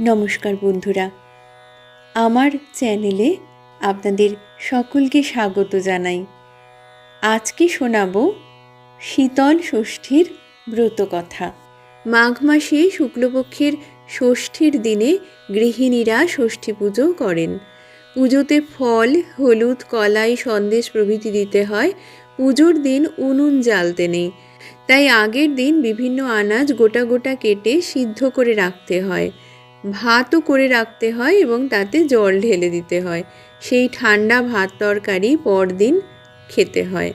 নমস্কার বন্ধুরা। আমার চ্যানেলে আপনাদের সকলকে স্বাগত জানাই। আজকে শোনাব শীতল ষষ্ঠীর ব্রতকথা মাঘ মাসে শুক্লপক্ষের ষষ্ঠীর দিনে গৃহিণীরা ষষ্ঠী পুজো করেন। পুজোতে ফল, হলুদ, কলাই, সন্দেশ প্রভৃতি দিতে হয়। পুজোর দিন উনুন জ্বালতে নেই। তাই আগের দিন বিভিন্ন আনাজ গোটা গোটা কেটে সিদ্ধ করে রাখতে হয়। ভাতও করে রাখতে হয় এবং তাতে জল ঢেলে দিতে হয়। সেই ঠান্ডা ভাত তরকারি পরদিন খেতে হয়।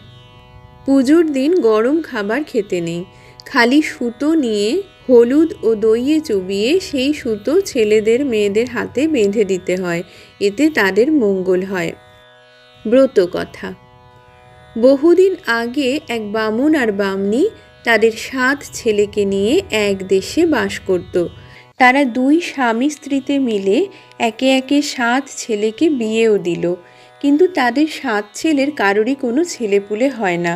পুজোর দিন গরম খাবার খেতে নেই। খালি সুতো নিয়ে হলুদ ও দইয়ে চুবিয়ে সেই সুতো ছেলেদের মেয়েদের হাতে বেঁধে দিতে হয়। এতে তাদের মঙ্গল হয়। ব্রত কথা। বহুদিন আগে এক বামুন আর বামনি তাদের সাত ছেলেকে নিয়ে এক দেশে বাস করত। তারা দুই স্বামী স্ত্রীতে মিলে একে একে সাত ছেলেকে বিয়েও দিল। কিন্তু তাদের সাত ছেলের কারোরই কোনো ছেলেপুলে হয় না।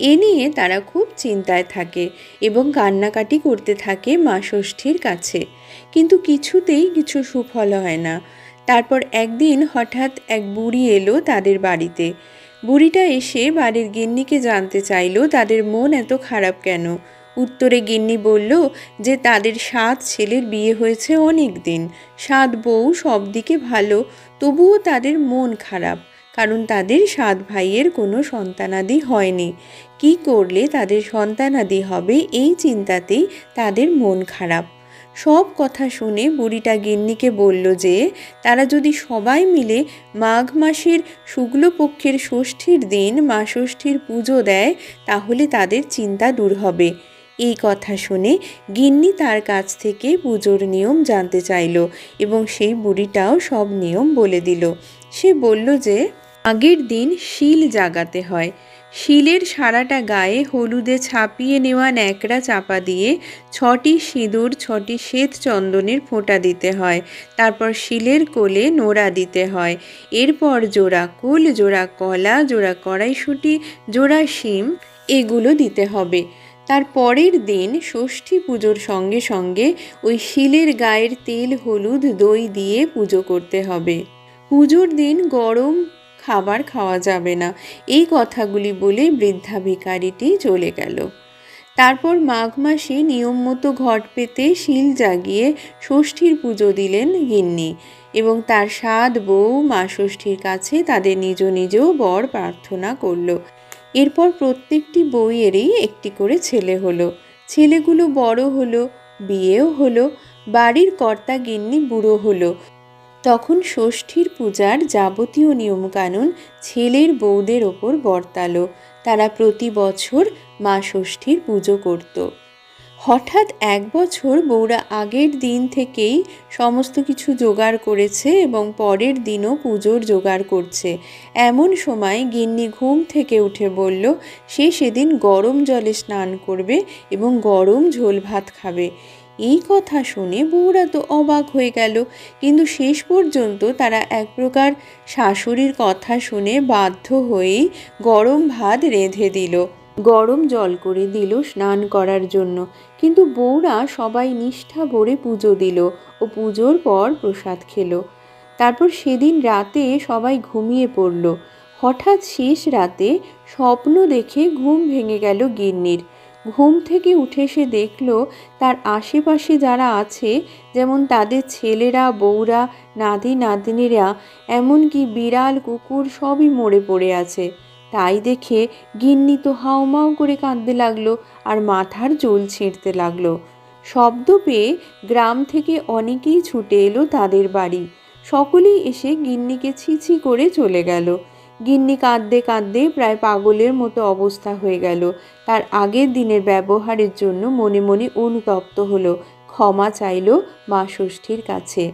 এ নিয়ে তারা খুব চিন্তায় থাকে এবং কান্নাকাটি করতে থাকে মা ষষ্ঠীর কাছে। কিন্তু কিছুতেই কিছু সুফল হয় না। তারপর একদিন হঠাৎ এক বুড়ি এলো তাদের বাড়িতে। বুড়িটা এসে বাড়ির গিন্নিকে জানতে চাইল, তাদের মন এত খারাপ কেন? উত্তরে গিন্নি বলল, যে তাদের সাত ছেলের বিয়ে হয়েছে অনেক দিন। সাত বউ সব দিকে ভালো, তবুও তাদের মন খারাপ, কারণ তাদের সাত ভাইয়ের কোনো সন্তানাদি হয়নি। কি করলে তাদের সন্তানাদি হবে এই চিন্তাতেই তাদের মন খারাপ সব কথা শুনে বুড়িটা গিন্নিকে বলল যে, তারা যদি সবাই মিলে মাঘ মাসের শুক্লপক্ষের ষষ্ঠীর দিন মা ষষ্ঠীর পুজো দেয়, তাহলে তাদের চিন্তা দূর হবে। এই কথা শুনে গিন্নি তার কাছ থেকে পুজোর নিয়ম জানতে চাইল এবং সেই বুড়িটাও সব নিয়ম বলে দিল। সে বলল যে, আগের দিন শিল জাগাতে হয়। শিলের সারাটা গায়ে হলুদে ছাপিয়ে নেওয়া ন্যাকড়া চাপা দিয়ে ছটি সিঁদুর, ছটি শ্বেত চন্দনের ফোঁটা দিতে হয়। তারপর শিলের কোলে নোড়া দিতে হয়। এরপর জোড়া কুল, জোড়া কলা, জোড়া কড়াইশুঁটি, জোড়া শিম, এগুলো দিতে হবে। তার পরের দিন ষষ্ঠী পুজোর সঙ্গে সঙ্গে ওই শিলের গায়ের তেল হলুদ দই দিয়ে পুজো করতে হবে। পুজোর দিন গরম খাবার খাওয়া যাবে না। এই কথাগুলি বলে বৃদ্ধা ভিকারিটি চলে গেল। তারপর মাঘ মাসে নিয়ম মতো ঘট পেতে শিল জাগিয়ে ষষ্ঠীর পুজো দিলেন গিন্নি এবং তার সাত বউ মা ষষ্ঠীর কাছে তাদের নিজ নিজ বর প্রার্থনা করল। এরপর প্রত্যেকটি বইয়েরই একটি করে ছেলে হলো। ছেলেগুলো বড় হলো, বিয়েও হলো, বাড়ির কর্তা গিন্নি বুড়ো হলো। তখন ষষ্ঠীর পূজার যাবতীয় নিয়মকানুন ছেলের বৌদের ওপর বর্তালো। তারা প্রতি বছর মা ষষ্ঠীর পুজো করত। হঠাৎ এক বছর বউরা আগের দিন থেকেই সমস্ত কিছু জোগাড় করেছে এবং পরের দিনও পুজোর জোগাড় করছে। এমন সময় গিন্নি ঘুম থেকে উঠে বলল, সে সেদিন গরম জলে স্নান করবে এবং গরম ঝোল ভাত খাবে। এই কথা শুনে বউরা তো অবাক হয়ে গেল, কিন্তু শেষ পর্যন্ত তারা এক প্রকার শাশুড়ির কথা শুনে বাধ্য হয়েই গরম ভাত রেঁধে দিল। গরম জল করে দিল স্নান করার জন্য। কিন্তু বউরা সবাই নিষ্ঠা ভরে পুজো দিল ও পুজোর পর প্রসাদ খেলো। তারপর সেদিন রাতে সবাই ঘুমিয়ে পড়ল। হঠাৎ শেষ রাতে স্বপ্ন দেখে ঘুম ভেঙে গেল গিন্নির। ঘুম থেকে উঠে সে দেখল তার আশেপাশে যারা আছে, যেমন তাদের ছেলেরা, বউরা নাতি নাতনিরা এমনকি বিড়াল, কুকুর সবই মরে পড়ে আছে। তাই দেখে গিন্নি তো হাউমাউ করে কাঁদতে লাগল আর মাথার চুল ছিঁড়তে লাগল। শব্দ পেয়ে গ্রাম থেকে অনেকেই ছুটে এলো তাদের বাড়ি। সকলেই এসে গিন্নিকে ছিছি করে চলে গেল। গিন্নি কাঁদতে কাঁদতে প্রায় পাগলের মতো অবস্থা হয়ে গেল। তার আগের দিনের ব্যবহারের জন্য মনে মনে অনুতপ্ত হলো। ক্ষমা চাইল মা ষষ্ঠীর কাছে।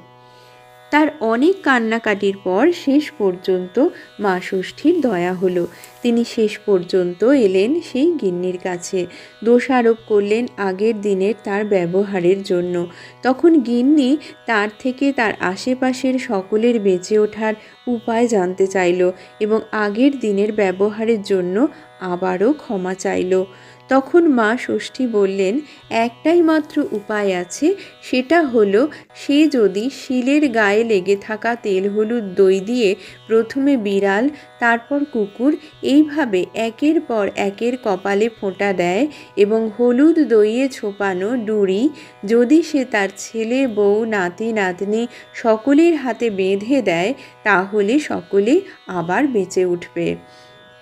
তার অনেক কান্নাকাটির পর শেষ পর্যন্ত মা ষষ্ঠীর দয়া হলো। তিনি শেষ পর্যন্ত এলেন সেই গিন্নির কাছে। দোষারোপ করলেন আগের দিনের তার ব্যবহারের জন্য। তখন গিন্নি তার থেকে তার আশেপাশের সকলের বেঁচে ওঠার উপায় জানতে চাইল এবং আগের দিনের ব্যবহারের জন্য আবারও ক্ষমা চাইল। তখন মা ষষ্ঠী বললেন, একটাই মাত্র উপায় আছে, সেটা হলো সে যদি শিলের গায়ে লেগে থাকা তেল হলুদ দই দিয়ে প্রথমে বিড়াল, তারপর কুকুর, এইভাবে একের পর একের কপালে ফোঁটা দেয় এবং হলুদ দইয়ে ছোপানো ডুরি, যদি সে তার ছেলে, বউ, নাতি, নাতনি সকলের হাতে বেঁধে দেয়, তাহলে সকলে আবার বেঁচে উঠবে।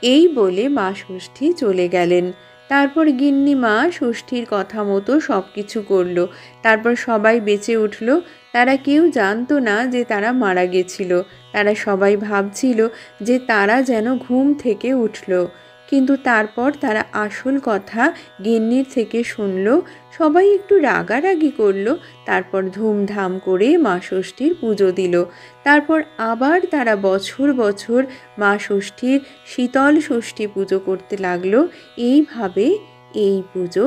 এই বলে মা ষষ্ঠী চলে গেলেন। তারপর গিন্নি মা ষষ্ঠীর কথা মতো সব কিছু করল। তারপর সবাই বেঁচে উঠল। তারা কেউ জানতো না যে তারা মারা গেছিল। তারা সবাই ভাবছিল যে তারা যেন ঘুম থেকে উঠল। কিন্তু তারপর তারা আসল কথা গিন্নির থেকে শুনল, সবাই একটু রাগারাগি করল, তারপর ধুমধাম করে মা ষষ্ঠীর পুজো দিল। তারপর আবার তারা বছর বছর মা ষষ্ঠীর শীতল ষষ্ঠী পুজো করতে লাগল। এইভাবে এই পুজো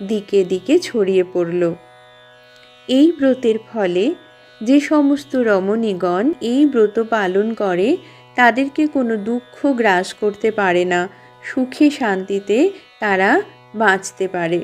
দিকে দিকে ছড়িয়ে পড়ল। এই ব্রতের ফলে যে সমস্ত রমণীগণ এই ব্রত পালন করে, তাদেরকে কোনো দুঃখ গ্রাস করতে পারে না। সুখে শান্তিতে তারা বাঁচতে পারে।